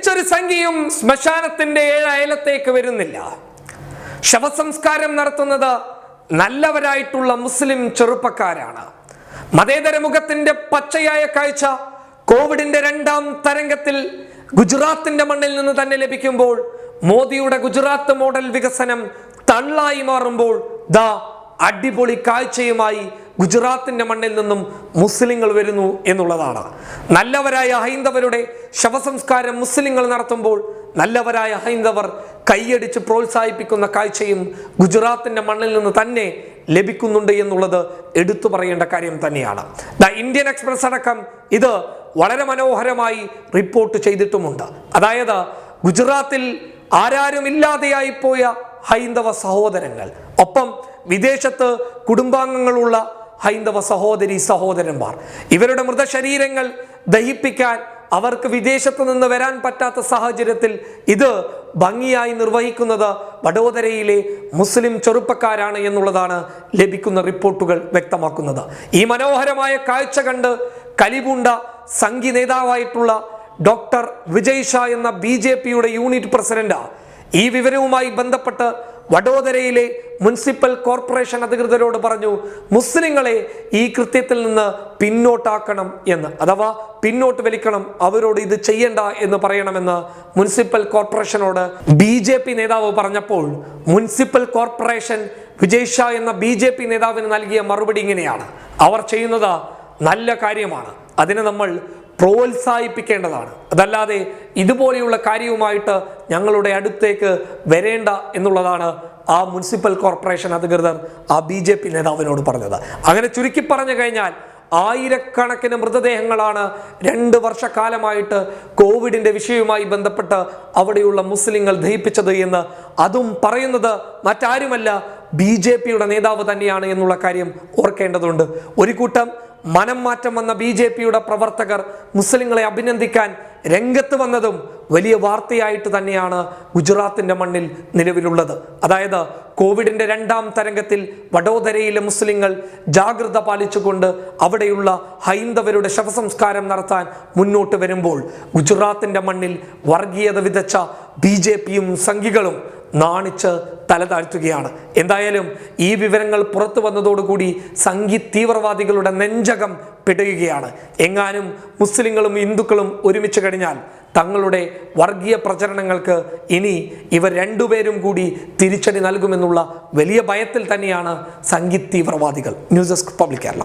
മരിച്ചൊരു സംഖ്യയും ശ്മശാനത്തിന്റെ ഏഴ് അയലത്തേക്ക് വരുന്നില്ല. ശവസംസ്കാരം നടത്തുന്നത് നല്ലവരായിട്ടുള്ള മുസ്ലിം ചെറുപ്പക്കാരാണ്. മതേതര മുഖത്തിന്റെ പച്ചയായ കാഴ്ച കോവിഡിന്റെ രണ്ടാം തരംഗത്തിൽ ഗുജറാത്തിന്റെ മണ്ണിൽ നിന്ന് തന്നെ ലഭിക്കുമ്പോൾ മോദിയുടെ ഗുജറാത്ത് മോഡൽ വികസനം തള്ളായി മാറുമ്പോൾ ദ അടിപൊളി കാഴ്ചയുമായി ഗുജറാത്തിന്റെ മണ്ണിൽ നിന്നും മുസ്ലിങ്ങൾ വരുന്നു എന്നുള്ളതാണ്. നല്ലവരായ ഹൈന്ദവരുടെ ശവസംസ്കാരം മുസ്ലിങ്ങൾ നടത്തുമ്പോൾ നല്ലവരായ ഹൈന്ദവർ കൈയടിച്ച് പ്രോത്സാഹിപ്പിക്കുന്ന കാഴ്ചയും ഗുജറാത്തിന്റെ മണ്ണിൽ നിന്ന് തന്നെ ലഭിക്കുന്നുണ്ട് എന്നുള്ളത് എടുത്തു പറയേണ്ട കാര്യം തന്നെയാണ്. ദ ഇന്ത്യൻ എക്സ്പ്രസ് അടക്കം ഇത് വളരെ മനോഹരമായി റിപ്പോർട്ട് ചെയ്തിട്ടുമുണ്ട്. അതായത് ഗുജറാത്തിൽ ആരാരുമില്ലാതെയായി പോയ ഹൈന്ദവ സഹോദരങ്ങൾ ഒപ്പം വിദേശത്ത് കുടുംബാംഗങ്ങളുള്ള ഹൈന്ദവ സഹോദരി സഹോദരന്മാർ. ഇവരുടെ മൃതശരീരങ്ങൾ ദഹിപ്പിക്കാൻ അവർക്ക് വിദേശത്ത് നിന്ന് വരാൻ പറ്റാത്ത സാഹചര്യത്തിൽ ഇത് ഭംഗിയായി നിർവഹിക്കുന്നത് വഡോദരയിലെ മുസ്ലിം ചെറുപ്പക്കാരാണ് എന്നുള്ളതാണ് ലഭിക്കുന്ന റിപ്പോർട്ടുകൾ വ്യക്തമാക്കുന്നത്. ഈ മനോഹരമായ കാഴ്ച കണ്ട് കലിപുണ്ട സംഘി നേതാവായിട്ടുള്ള ഡോക്ടർ വിജയ് ഷാ എന്ന ബി ജെ പിയുടെ യൂണിറ്റ് പ്രസിഡന്റ് ഈ വിവരവുമായി ബന്ധപ്പെട്ട് വഡോദരയിലെ മുനിസിപ്പൽ കോർപ്പറേഷൻ അധികൃതരോട് പറഞ്ഞു മുസ്ലിങ്ങളെ ഈ കൃത്യത്തിൽ നിന്ന് പിന്നോട്ടാക്കണം എന്ന് അഥവാ പിന്നോട്ട് വലിക്കണം അവരോട് ഇത് ചെയ്യണ്ട എന്ന് പറയണമെന്ന് മുനിസിപ്പൽ കോർപ്പറേഷനോട് ബി ജെ പി നേതാവ് പറഞ്ഞപ്പോൾ മുനിസിപ്പൽ കോർപ്പറേഷൻ വിജയ് ഷാ എന്ന ബി ജെ പി നേതാവിന് നൽകിയ മറുപടി ഇങ്ങനെയാണ്. അവർ ചെയ്യുന്നത് നല്ല കാര്യമാണ്. അതിനെ നമ്മൾ പ്രോത്സാഹിപ്പിക്കേണ്ടതാണ്. അതല്ലാതെ ഇതുപോലെയുള്ള കാര്യവുമായിട്ട് ഞങ്ങളുടെ അടുത്തേക്ക് വരേണ്ട എന്നുള്ളതാണ് ആ മുനിസിപ്പൽ കോർപ്പറേഷൻ അധികൃതർ ആ ബി ജെ പി നേതാവിനോട് പറഞ്ഞത്. അങ്ങനെ ചുരുക്കി പറഞ്ഞു കഴിഞ്ഞാൽ ആയിരക്കണക്കിന് മൃതദേഹങ്ങളാണ് രണ്ട് വർഷക്കാലമായിട്ട് കോവിഡിന്റെ വിഷയവുമായി ബന്ധപ്പെട്ട് അവിടെയുള്ള മുസ്ലിങ്ങൾ ദഹിപ്പിച്ചത് എന്ന് അതും പറയുന്നത് മറ്റാരുമല്ല ബി ജെ പിയുടെ നേതാവ് തന്നെയാണ് എന്നുള്ള കാര്യം ഓർക്കേണ്ടതുണ്ട്. ഒരു കൂട്ടം മനം മാറ്റം വന്ന ബി ജെ പിയുടെ പ്രവർത്തകർ മുസ്ലിങ്ങളെ അഭിനന്ദിക്കാൻ രംഗത്ത് വന്നതും വലിയ വാർത്തയായിട്ട് തന്നെയാണ് ഗുജറാത്തിന്റെ മണ്ണിൽ നിലവിലുള്ളത്. അതായത് കോവിഡിന്റെ രണ്ടാം തരംഗത്തിൽ വഡോദരയിലെ മുസ്ലിങ്ങൾ ജാഗ്രത പാലിച്ചുകൊണ്ട് അവിടെയുള്ള ഹൈന്ദവരുടെ ശവസംസ്കാരം നടത്താൻ മുന്നോട്ട് വരുമ്പോൾ ഗുജറാത്തിന്റെ മണ്ണിൽ വർഗീയത വിതച്ച ബി ജെ പിയും സംഘികളും നാണിച്ച് തല താഴ്ത്തുകയാണ്. എന്തായാലും ഈ വിവരങ്ങൾ പുറത്തു വന്നതോടുകൂടി സംഘി തീവ്രവാദികളുടെ നെഞ്ചകം പിടയുകയാണ് എങ്ങാനും മുസ്ലിങ്ങളും ഹിന്ദുക്കളും ഒരുമിച്ച് കഴിഞ്ഞാൽ തങ്ങളുടെ വർഗീയ പ്രചരണങ്ങൾക്ക് ഇനി ഇവർ രണ്ടുപേരും കൂടി തിരിച്ചടി നൽകുമെന്നുള്ള വലിയ ഭയത്തിൽ തന്നെയാണ് സംഗീത് തീവ്രവാദികൾ. News desk public Kerala.